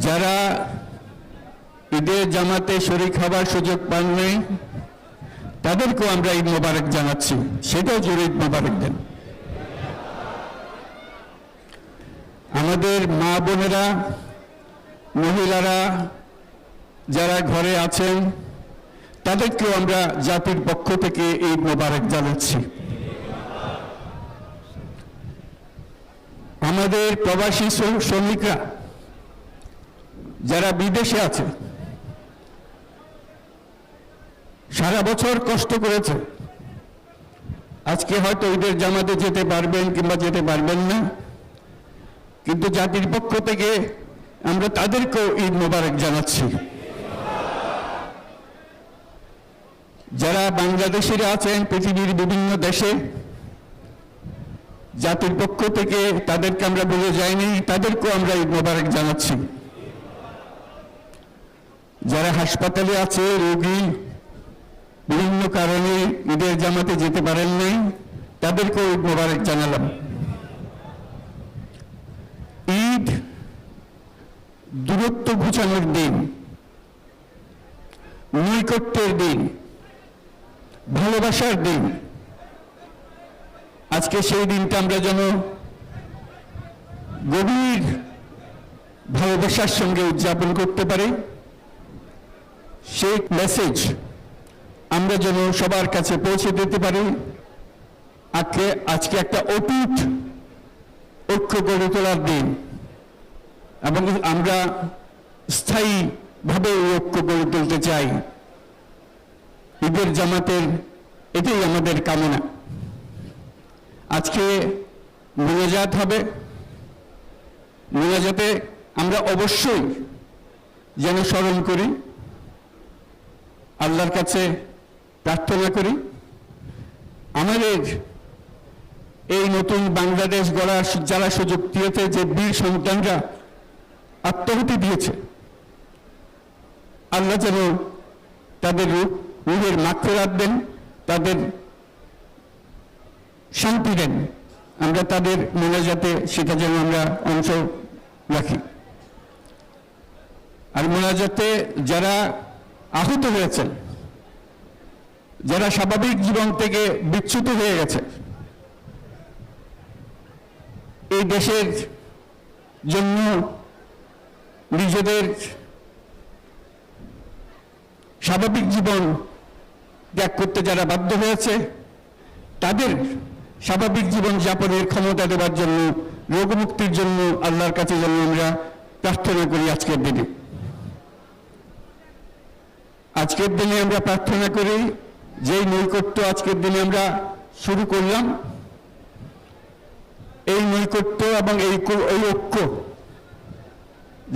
যারা ঈদের জামাতে শরীর হবার সুযোগ পাননি তাদেরকেও আমরা ঈদ মোবারক জানাচ্ছি। সেটাও জোরে ঈদ মোবারক দেন। আমাদের মা বোনেরা, মহিলারা যারা ঘরে আছেন, তাদেরকেও আমরা জাতির পক্ষ থেকে ঈদ মোবারক জানাচ্ছি। আমাদের প্রবাসী শ্রম- শ্রমিকরা যারা বিদেশে আছে, সারা বছর কষ্ট করেছে। আজকে হয়তো ঈদের জামাতে যেতে পারবেন কিংবা যেতে পারবেন না। কিন্তু জাতির পক্ষ থেকে আমরা তাদেরকেও ঈদ মোবারক জানাচ্ছি। যারা বাংলাদেশের আছেন, পৃথিবীর বিভিন্ন দেশে, জাতির পক্ষ থেকে তাদেরকে আমরা বলে যাইনি, তাদেরকেও আমরা ঈদ মোবারক জানাচ্ছি। যারা হাসপাতালে আছে, রোগী, বিভিন্ন কারণে ঈদের জামাতে যেতে পারেন নাই তাদেরকেও ঈদ মোবারক জানালাম। ঈদ দূরত্ব ঘুচানোর দিন, নৈকট্যের দিন, ভালোবাসার দিন। আজকে সেই দিনটা আমরা যেন গভীর ভালোবাসার সঙ্গে উদযাপন করতে পারি। সেই মেসেজ আমরা যেন সবার কাছে পৌঁছে দিতে পারি। আজকে আজকে একটা অটুট ঐক্য গড়ে তোলার দিন। এবং আমরা স্থায়ীভাবে ঐক্য গড়ে তুলতে চাই। ঈদের জামাতের এটাই আমাদের কামনা। আজকে মোনাজাত হবে। মোনাজাতে আমরা অবশ্যই যেন স্মরণ করি। আল্লাহর কাছে প্রার্থনা করি, আমাদের এই নতুন বাংলাদেশ গড়ার যারা সুযোগ দিয়েছে, যে বীর সন্তানরা আত্মহতি দিয়েছে, আল্লাহ যেন তাদের রূহের মাক্ষরাত দেন তাদের শান্তি দেন। আমরা তাদের মনে যাতে সেটা যেন আমরা অংশ রাখি। আর মোনাজাতে যারা আহত হয়েছেন, যারা স্বাভাবিক জীবন থেকে বিচ্যুত হয়ে গেছে। এই দেশের জন্য নিজেদের স্বাভাবিক জীবন ত্যাগ করতে যারা বাধ্য হয়েছে, তাদের স্বাভাবিক জীবন যাপনের ক্ষমতা দেওয়ার জন্য, রোগমুক্তির জন্য, আল্লাহর কাছে যেন আমরা প্রার্থনা করি আজকের দিনে। আজকের দিনে আমরা প্রার্থনা করি, যেই নৈকট্য আজকের দিনে আমরা শুরু করলাম, এই নৈকট্য এবং এই এই ঐক্য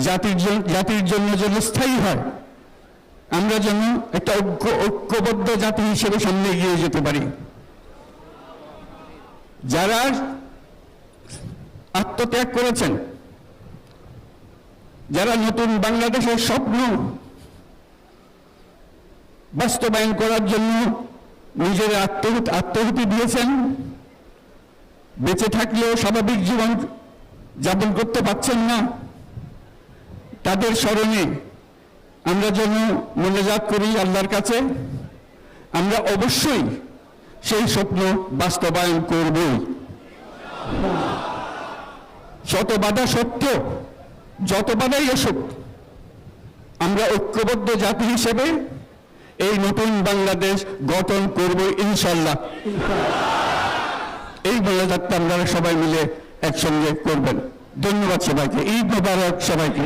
জাতির জাতির জন্য যেন স্থায়ী হয়, আমরা যেন একটা ঐক্য, ঐক্যবদ্ধ জাতি হিসেবে সামনে এগিয়ে যেতে পারি। যারা আত্মত্যাগ করেছেন, যারা নতুন বাংলাদেশের স্বপ্ন বাস্তবায়ন করার জন্য নিজের আত্মহুতি আত্মহুতি দিয়েছেন। বেঁচে থাকলেও স্বাভাবিক জীবন যাপন করতে পারছেন না। তাদের স্মরণে আমরা যেন মনোজাত করি আল্লাহর কাছে, আমরা অবশ্যই সেই স্বপ্ন বাস্তবায়ন করবই। শত বাধা সত্য, যত বাধাই আসুক, আমরা ঐক্যবদ্ধ জাতি হিসেবে এই নতুন বাংলাদেশ গঠন করব ইনশাল্লাহ। এই বাংলাদেশটা আপনারা সবাই মিলে একসঙ্গে করবেন। ধন্যবাদ সবাইকে। ঈদ মোবারক সবাইকে।